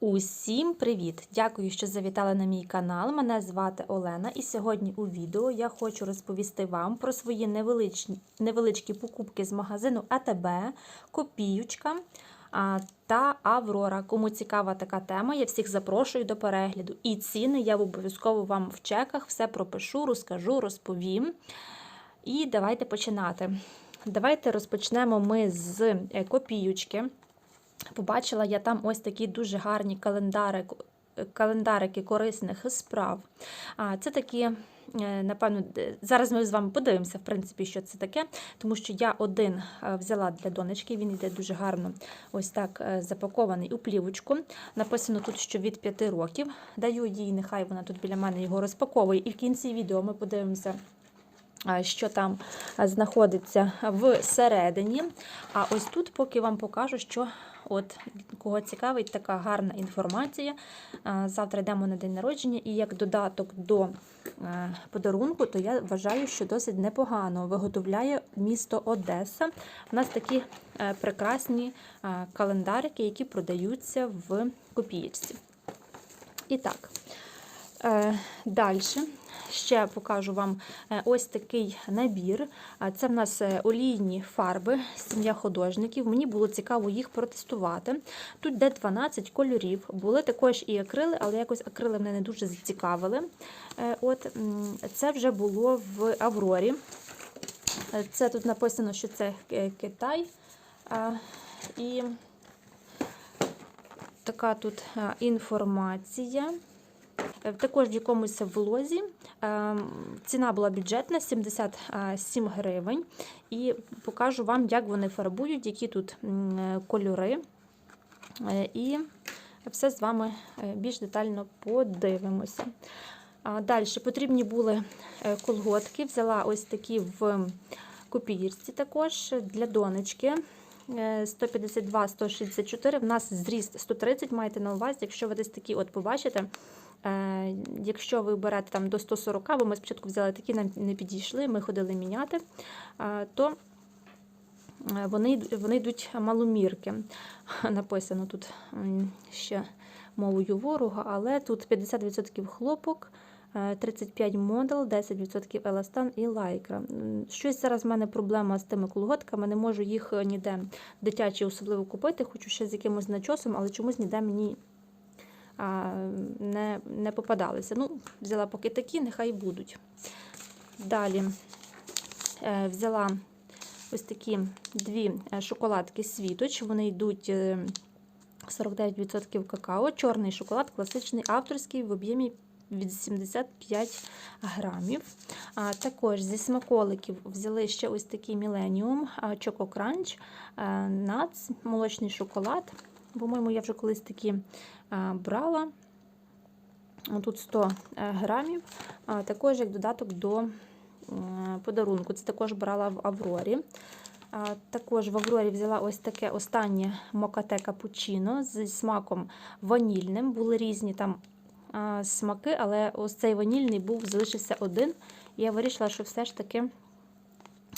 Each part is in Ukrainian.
Усім привіт! Дякую, що завітали на мій канал. Мене звати Олена, і сьогодні у відео я хочу розповісти вам про свої невеличкі, невеличкі покупки з магазину АТБ, Копіючка та Аврора. Кому цікава така тема, я всіх запрошую до перегляду. І ціни я обов'язково вам в чеках все пропишу, розкажу, розповім. І давайте починати. Давайте розпочнемо ми з е, копіючки. Побачила я там ось такі дуже гарні календари, календарики корисних справ. Це такі, е, напевно, зараз ми з вами подивимося, в принципі, що це таке, тому що я один е, взяла для донечки, він йде дуже гарно ось так е, запакований у плівочку. Написано тут, що від 5 років. Даю їй, нехай вона тут біля мене його розпаковує. І в кінці відео ми подивимося. Що там знаходиться всередині. А ось тут, поки вам покажу, що От, кого цікавить, така гарна інформація. Завтра йдемо на день народження, і як додаток до е, подарунку, то я вважаю, що досить непогано виготовляє місто Одеса. У нас такі е, прекрасні е, календарики, які продаються в копієчці. І так, далі ще покажу вам е, ось такий набір. Це в нас е, олійні фарби, сім'я художників. Мені було цікаво їх протестувати. Тут де 12 кольорів. Були також і акрили, але якось акрили мене не дуже зацікавили. Е, От Це вже було в Аврорі. Е, Це тут написано, що це е, Китай. І така тут е, інформація. Е, Також в якомусь влозі е, ціна була бюджетна 77 гривень. І покажу вам, як вони фарбують, які тут е, кольори. Е, І все з вами е, більш детально подивимося. Далі потрібні були е, колготки. Взяла ось такі в копіїрці також для донечки. Е, 152-164. В нас зріст 130, маєте на увазі, якщо ви десь такі от побачите. Е, Якщо ви берете там до 140, бо ми спочатку взяли такі, нам не підійшли, ми ходили міняти, е, то е, вони, вони йдуть маломірки. Написано тут ще мовою ворога, але тут 50% хлопок, е, 35 модел, 10% еластан і лайкра. Щось зараз в мене проблема з тими колготками, не можу їх ніде дитячі особливо купити, хочу ще з якимось начосом, але чомусь ніде мені не, не попадалися. Ну, взяла поки такі, нехай будуть. Далі е, взяла ось такі дві е, шоколадки світоч. Вони йдуть е, 49% какао, чорний шоколад, класичний авторський в об'ємі від 75 грамів. А, також зі смаколиків взяли ще ось такий Millennium Choco Crunch, нац, молочний шоколад. По-моєму, я вже колись такі брала. Тут 100 грамів, також як додаток до е, подарунку. Це також брала в Аврорі. Також в Аврорі взяла ось таке останнє мокате капучино зі смаком ванільним. Були різні там смаки, але ось цей ванільний був, залишився один. Я вирішила, що все ж таки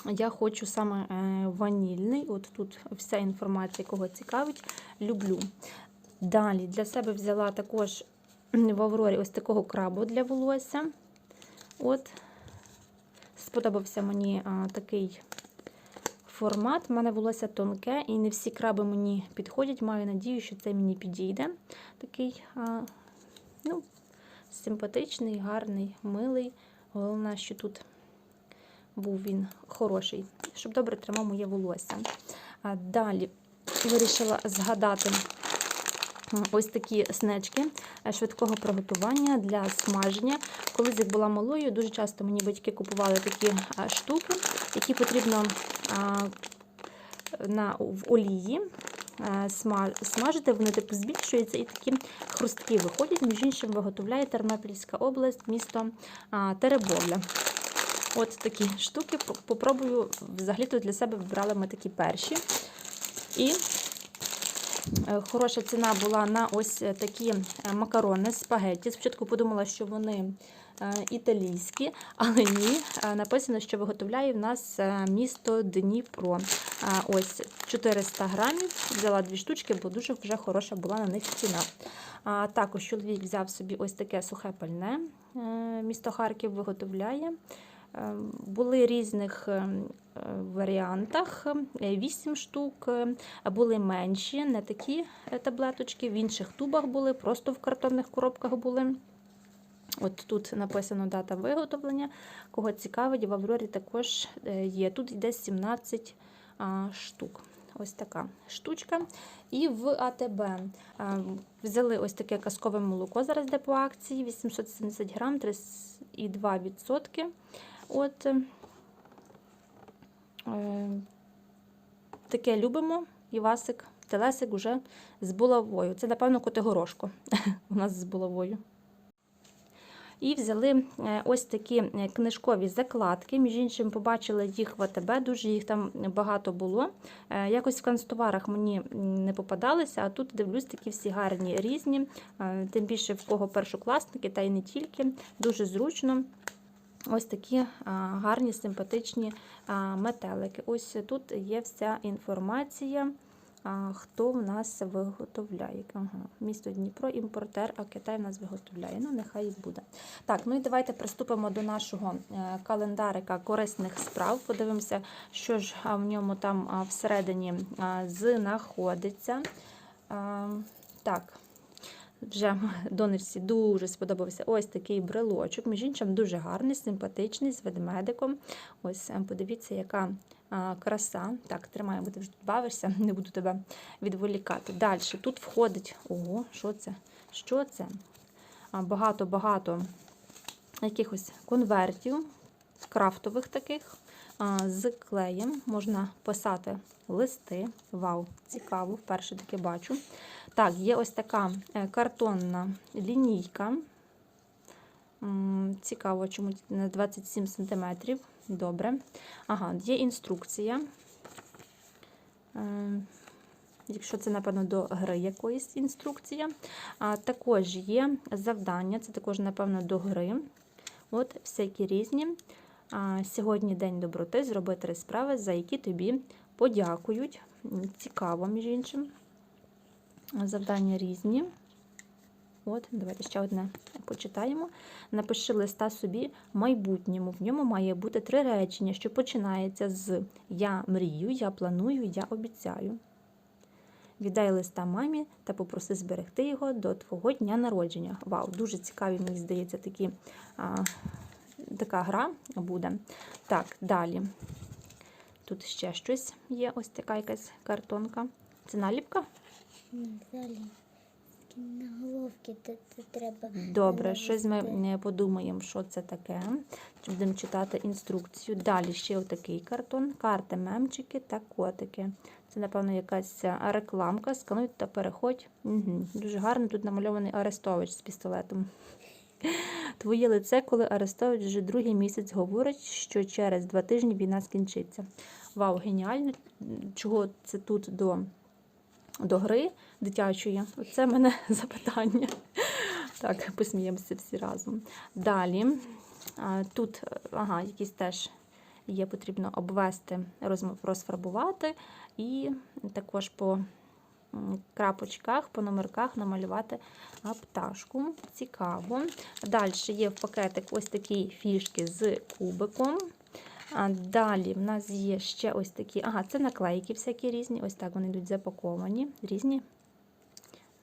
я хочу саме е, ванільний. От тут вся інформація, кого цікавить, люблю. Далі для себе взяла також в Аврорі ось такого крабу для волосся. От, сподобався мені а, такий формат. У мене волосся тонке, і не всі краби мені підходять. Маю надію, що це мені підійде. Такий а, ну, симпатичний, гарний, милий. Головне, що тут був він хороший, щоб добре тримав моє волосся. Далі вирішила згадати ось такі снечки е, швидкого приготування для смаження. Колись як була малою, дуже часто мені батьки купували такі штуки, які потрібно в олії е, смажити, вони типу збільшуються і такі хрустки виходять. Між іншим виготовляє Тернопільська область, місто Теребовля. От такі штуки. Попробую взагалі-то для себе вибрали ми такі перші. І е, хороша ціна була на ось такі е, макарони спагетті. Спочатку подумала, що вони е, італійські, але ні, написано, що виготовляє в нас місто Дніпро. Ось 400 грамів. Взяла дві штучки, бо дуже вже хороша була на них ціна. А також чоловік взяв собі ось таке сухе пальне. Місто Харків виготовляє. Е, Були різних е, е, варіантах, 8 штук, були менші, не такі таблеточки, в інших тубах були, просто в картонних коробках були. От тут написано дата виготовлення. Кого цікавить, в Аврорі також є. Тут йде 17 штук. Ось така штучка. І в АТБ взяли ось таке казкове молоко. Зараз йде по акції 870 грам, 3,2%. От е, таке любимо. Івасик, телесик уже з булавою. Це, напевно, котигорошко у нас з булавою. І взяли е, ось такі е, книжкові закладки. Між іншим, побачили їх в АТБ, дуже їх там багато було. Е, Якось в канцтоварах мені не попадалися, а тут дивлюсь, такі всі гарні різні. Е, Тим більше в кого першокласники, та й не тільки. Дуже зручно. Ось такі гарні, симпатичні метелики. Ось тут є вся інформація, хто в нас виготовляє. Місто Дніпро, імпортер, а Китай в нас виготовляє. Ну, нехай і буде. Так, ну і давайте приступимо до нашого е, календарика корисних справ. Подивимося, що ж в ньому там всередині знаходиться. А, Так. Вже донечці дуже сподобався ось такий брелочок. Між іншим, дуже гарний, симпатичний, з ведмедиком. Ось, е, подивіться, яка краса. Так, тримай, бо ти вже бавишся, не буду тебе відволікати. Далі тут входить. Ого, що це? Що це? Багато-багато якихось конвертів, крафтових таких. З клеєм можна писати листи. Вау, цікаво, вперше таке бачу. Так, є ось така е, картонна лінійка. Цікаво, чому на 27 см. Добре. Ага, є інструкція. Е, Якщо це, напевно, до гри якоїсь інструкція. А також є завдання, це також, напевно, до гри. От, всякі різні. Сьогодні день доброти, зроби три справи, за які тобі подякують. Цікаво, між іншим. Завдання різні. От, давайте ще одне почитаємо. Напиши листа собі майбутньому. В ньому має бути три речення, що починається з Я мрію, я планую, я обіцяю. Віддай листа мамі та попроси зберегти його до твого дня народження. Вау, дуже цікаві, мені здається, такі, а, така гра буде. Так, далі. Тут ще щось є, ось така якась картонка. Це наліпка? Далі. На головки це, це треба. Добре, щось ми не подумаємо, що це таке. Будемо читати інструкцію. Далі ще отакий картон, карти, мемчики та котики. Це, напевно, якась рекламка. Скануй та переходь. Угу. Дуже гарно тут намальований Арестович з пістолетом. Твоє лице, коли Арестович вже другий місяць говорить, що через два тижні війна скінчиться. Вау, геніально! Чого це тут до, до гри дитячої? Це мене запитання. Так, посміємося всі разом. Далі. Тут ага, якісь теж є, потрібно обвести, розфарбувати і також по крапочках, по номерках намалювати пташку. Цікаво. Далі є в пакетик ось такі фішки з кубиком. А далі в нас є ще ось такі, ага, це наклейки всякі різні. Ось так вони йдуть запаковані. Різні.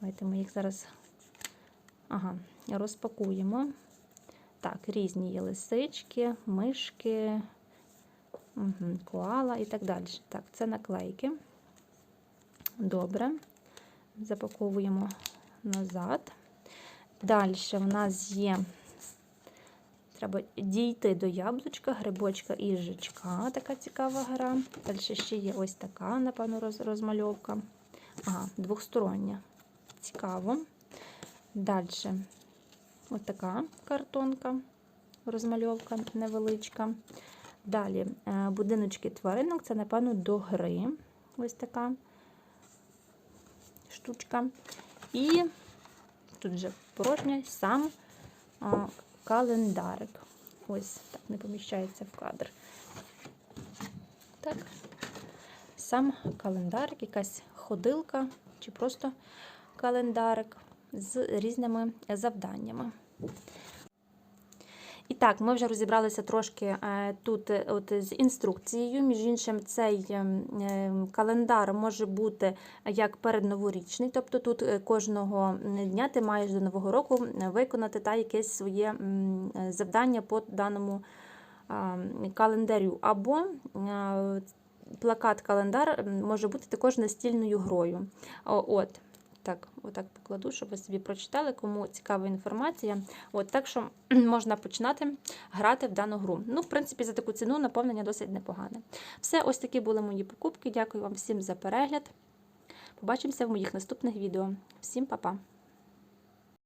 Давайте ми їх зараз ага, розпакуємо. Так, різні є лисички, мишки, угу, коала і так далі. Так, це наклейки. Добре. Запаковуємо назад. Далі в нас є. Треба дійти до яблучка, грибочка і жичка. Така цікава гра. Далі ще є ось така, напевно, роз- розмальовка. Ага, двохстороння. Цікаво. Далі ось така картонка, розмальовка невеличка. Далі е, будиночки тваринок, це, напевно, до гри. Ось така штучка. І тут вже порожня сам а, календарик. Ось так не поміщається в кадр. Так. Сам календарик, якась ходилка чи просто календарик з різними завданнями. І так, ми вже розібралися трошки е, тут е, от, з інструкцією. Між іншим, цей е, календар може бути як передноворічний, тобто тут кожного дня ти маєш до Нового року виконати та якесь своє завдання по даному календарю. Або плакат-календар може бути також настільною грою. От. Так, отак покладу, щоб ви собі прочитали, кому цікава інформація. От, так що можна починати грати в дану гру. Ну, в принципі, за таку ціну наповнення досить непогане. Все, ось такі були мої покупки. Дякую вам всім за перегляд. Побачимося в моїх наступних відео. Всім па-па!